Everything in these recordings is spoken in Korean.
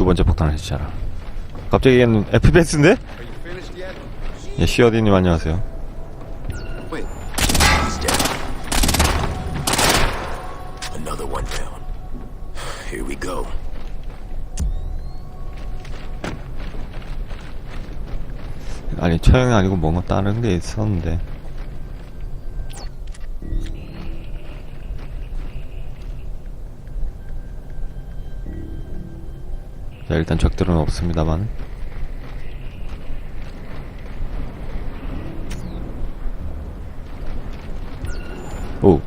두 번째 폭탄을 해치하라. 갑자기 얘는 FPS인데? 예, 시어디님 안녕하세요. 아니, 처형이 아니고 뭔가 다른 게 있었는데. 자, 일단 적들은 없습니다만. 오.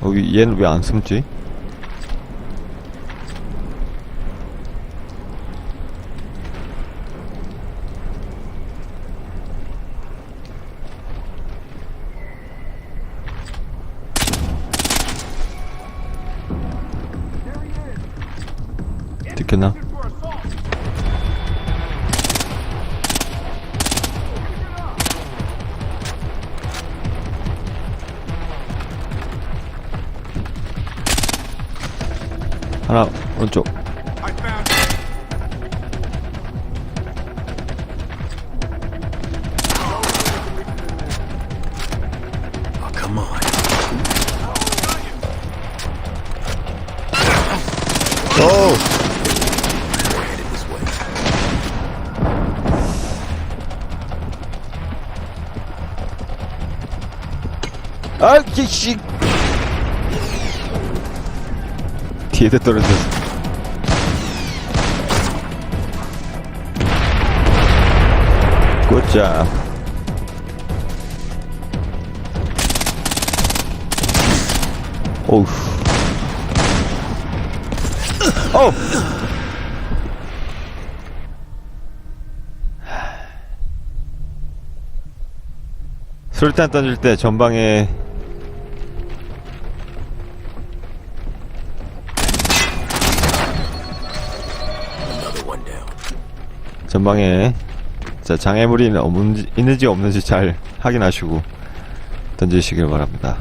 어, 이- 얘는 왜 안 숨지? 하나 오른쪽 뒤에다 떨어졌어. 굿자. 오우. 어! 술탄 던질 때 전방에 전방에 자 장애물이 있는지 없는지 잘 확인하시고 던지시길 바랍니다.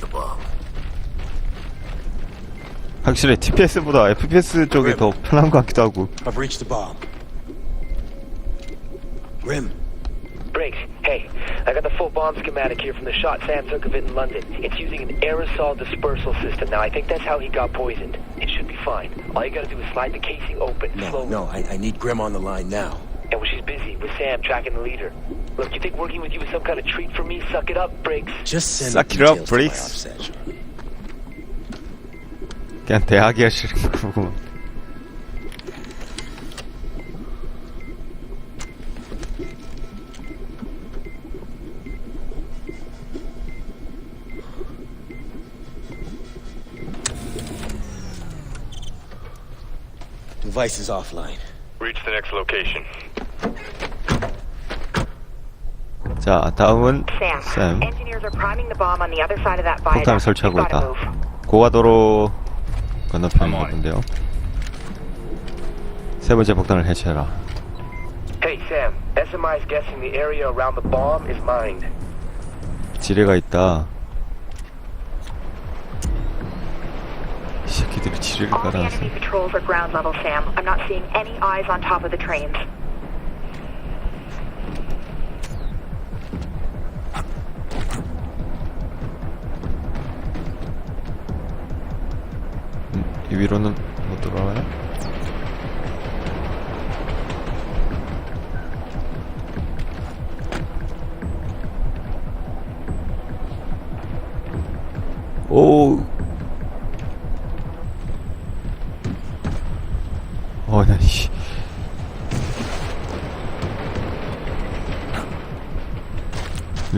The bomb. 확실히 TPS보다 FPS 쪽이 더 편한 것 같기도 하고. I've reached the bomb. Grim, Briggs, hey, I got the full bomb schematic here from the shot Sam took of it in London. It's using an aerosol dispersal system. Now, I think that's how he got poisoned. It should be fine. All you gotta do is slide the casing open, no, slowly. no, I, I need Grim on the line now. And when she's busy with Sam tracking the leader. Look, you think working with you is some kind of treat for me? Suck it up, Briggs. Just send Suck the it up, details to my Briggs. offset, Charlie. 그 Device is offline. Reach the next location. 자, 다음은 Sam, 쌤. engineers are priming the bomb on the other side of that viaduct. 폭탄을 설치하고 You've gotta 있다. move. 고가도로 건너편인 것. 같은데요. 세 번째 폭탄을 해체해라. Hey, Sam, SMI is guessing the area around the bomb is mined. 지뢰가 있다. All the enemy patrols are ground level, Sam. I'm not seeing any eyes on top of the trains. 이 위로는 못 들어와요?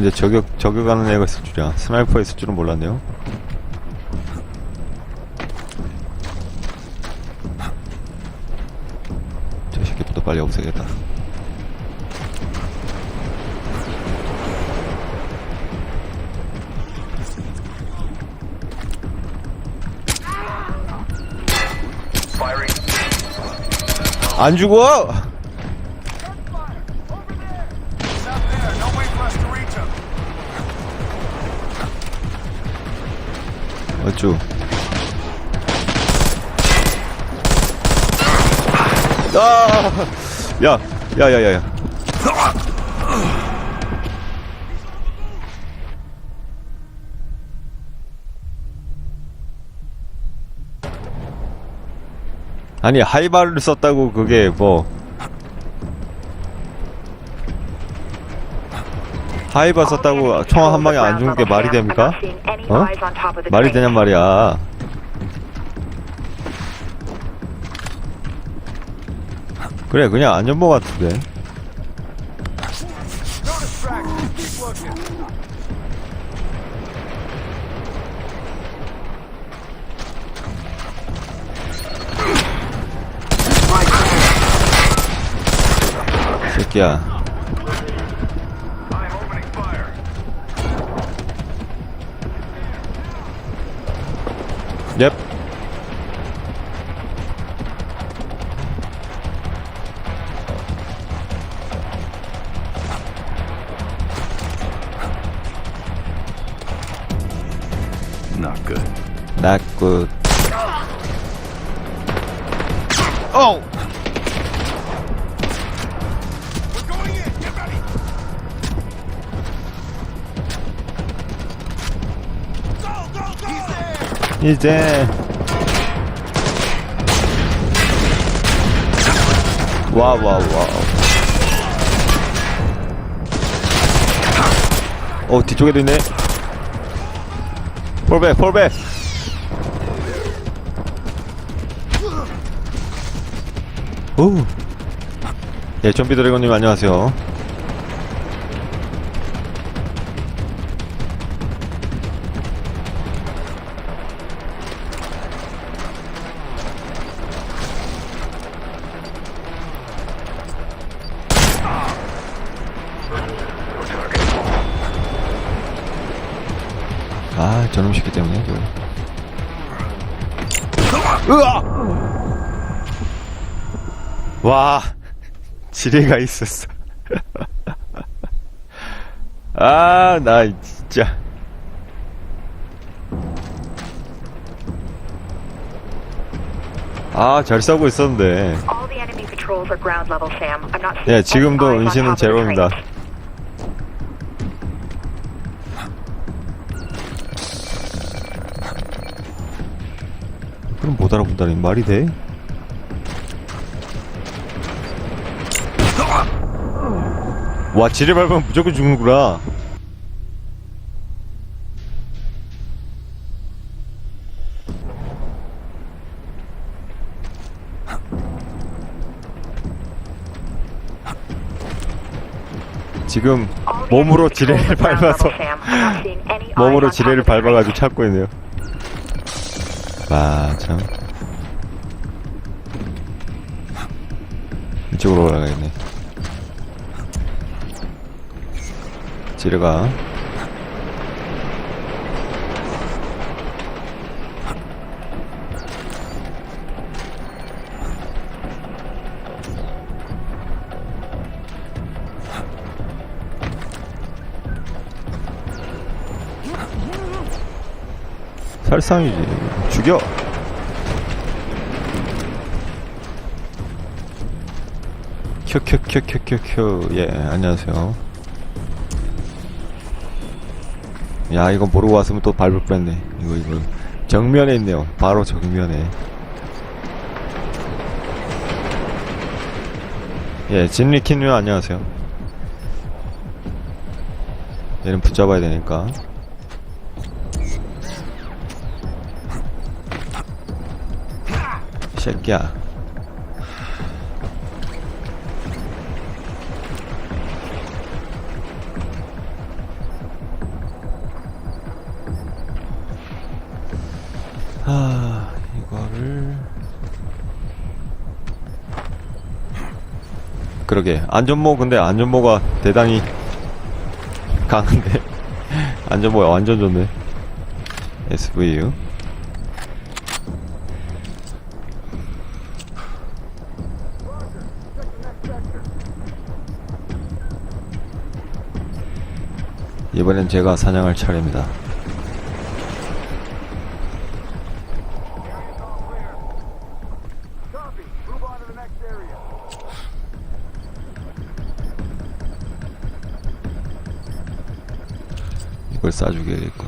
이제 저격, 저격하는 애가 있을 줄이야. 스나이퍼 있을 줄은 몰랐네요. 저 새끼부터 빨리 없애겠다. 안 죽어! 쭈. 아! 야, 야, 야, 야, 야. 아니, 하이바를 썼다고 그게 뭐. 하이바 썼다고 총한 방에 안 죽는 게 말이 됩니까? 어? 말이 되냔 말이야. 그래, 그냥 안전모 같은데. 새끼야. He's there. 이제. 와, 와, 와. 어, 뒤쪽에도 있네. 폴백, 폴백. 오. 예, 좀비 드래곤님 안녕하세요. 아, 저놈 새끼 때문에, 저. 으아! 와, 지뢰가 있었어. 아, 나 진짜. 아, 잘 싸우고 있었는데. 예, any 지금도 은신은 제로입니다. 그럼 못 알아본다니 말이 돼? 와, 지뢰 밟으면 무조건 죽는구나. 지금 몸으로 지뢰를 밟아서 몸으로 지뢰를. 밟아가지고 찾고 있네요. 와, 참. 이쪽으로 올라가겠네. 지뢰가. 살상이지. 죽여! 큐큐큐큐큐큐. 예, 안녕하세요. 야 이거 모르고 왔으면 또 밟을 뻔했네. 이거 이거. 정면에 있네요. 바로 정면에. 예 진리킨님 안녕하세요. 얘는 붙잡아야 되니까. 새끼야. 아, 이거를. 그러게. 안전모 근데 안전모가 대단히 강한데. 안전모가 완전 좋네. SVU 이번엔 제가 사냥할 차례입니다 이걸 쏴주게겠군.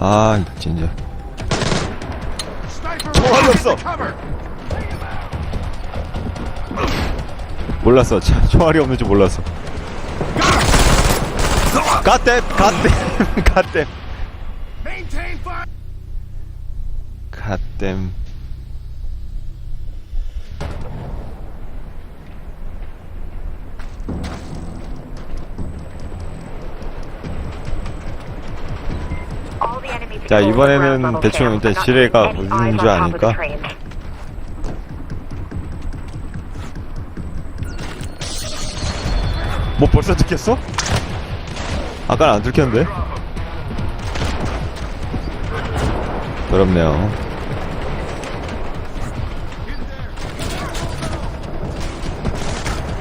아 진짜 총알이 없어. 몰랐어. 차, 총알이 없는지 몰랐어. 갓댐 갓댐 갓댐. 갓댐 All the enemy 자, 이번에는 대충. 일단 지뢰가 eyes 줄 아니까. 뭐 벌써 들켰어? 아까는 안 들켰는데? 부럽네요.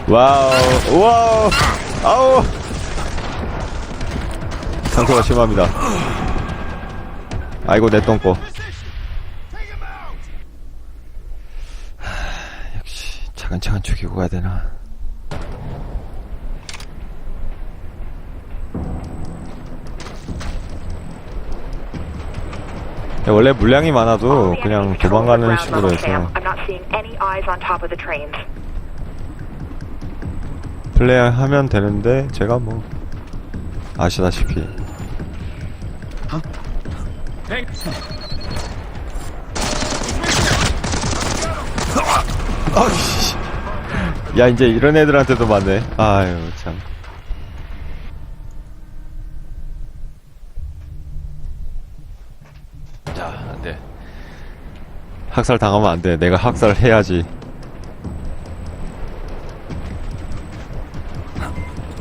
와우, 와우, 아우! 상처가 심합니다. 아이고, 내 똥꼬. 하, 역시, 차근차근 죽이고 가야 되나. 야, 원래 물량이 많아도 그냥 도망가는 식으로. 해서. 플레이하면 되는데 제가 뭐 아시다시피 야 이제 이런 애들한테도 맞네 아유 참 자, 안 돼 학살 당하면 안 돼 내가 학살을 해야지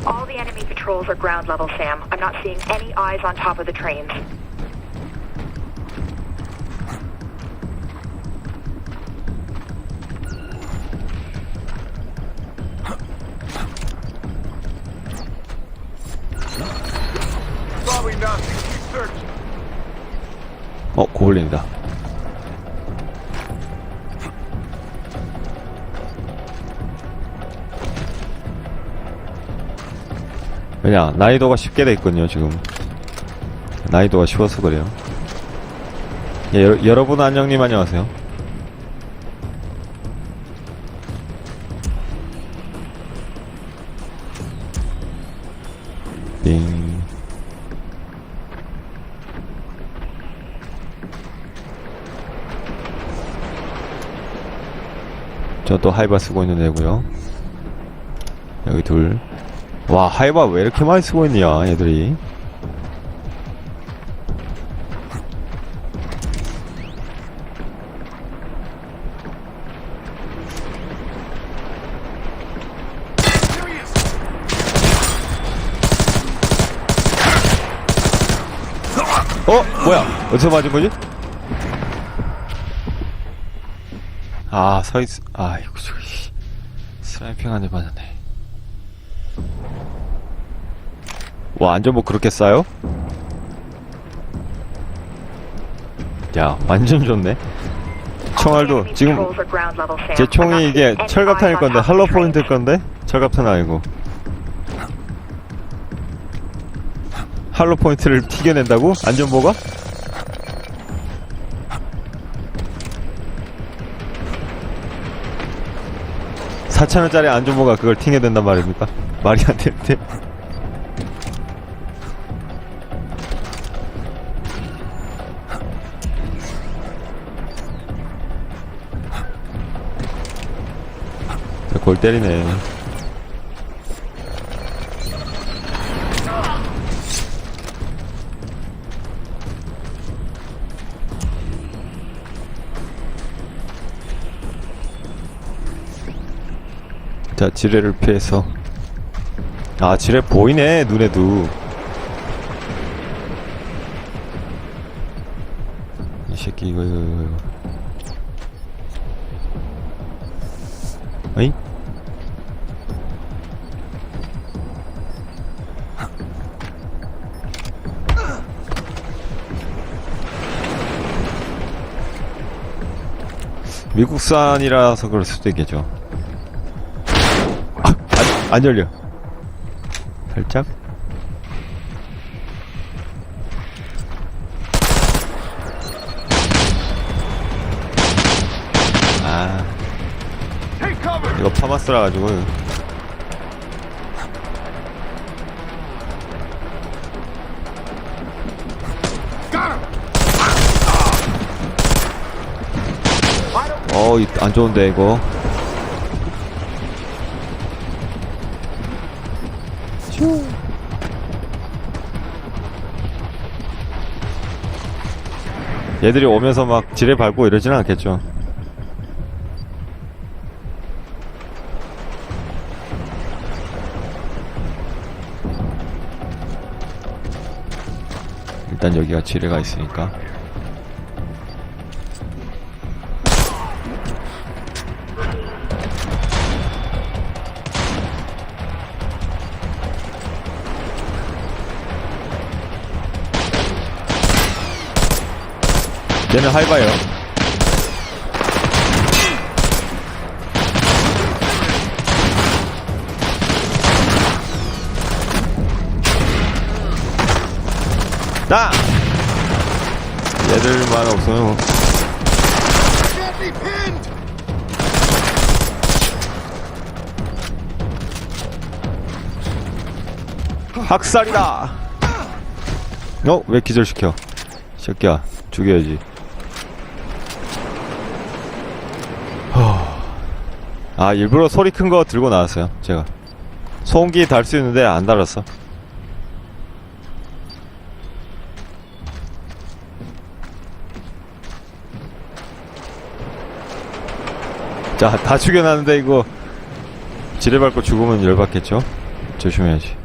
All the enemy patrols are ground level, Sam. I'm not seeing any eyes on top of the trains. 어 고블린이다. 왜냐 난이도가 쉽게 돼 있거든요 지금. 난이도가 쉬워서 그래요. 예, 여, 여러분 안녕님 안녕하세요 저또 하이바 쓰고 있는 애고요 여기 둘 와 하이바 왜 이렇게 많이 쓰고 있냐 애들이 어? 뭐야 어디서 맞은 거지? 아 서 있 아이고 저기 스나이핑 한대 맞았네 와 완전 뭐 그렇게 싸요? 야 완전 좋네 총알도 지금. 제 총이 이게 철갑탄일 건데 할로 포인트일. 건데 철갑탄 아니고 할로 포인트를 튀겨낸다고? 안전보가? 사천원짜리 안전보가 그걸 튕겨낸단 말입니까? 말이 안 되는데. 골 때리네. 자, 지뢰를 피해서. 아, 지뢰 보이네, 눈에도. 이 새끼, 이거, 이거, 이거, 이거. 어잉? 미국산이라서 그럴 수도 있겠죠. 아, 안, 안 열려. 살짝. 아. 이거 파마스라 가지고. 어, 이- 안 좋은데, 이거. 얘들이 오면서 막 지뢰 밟고 이러지는 않겠죠. 일단 여기가 지뢰가 있으니까. 얘는 하이바예요. 나! 얘들만 pinned! 학살이다! 어? 왜 기절시켜? 이 새끼야, 죽여야지. 아, 일부러 소리 큰 거 들고 나왔어요, 제가. 소음기 달 수 있는데 안 달았어. 자, 다 죽여놨는데 이거 지뢰 밟고 죽으면 열받겠죠? 조심해야지.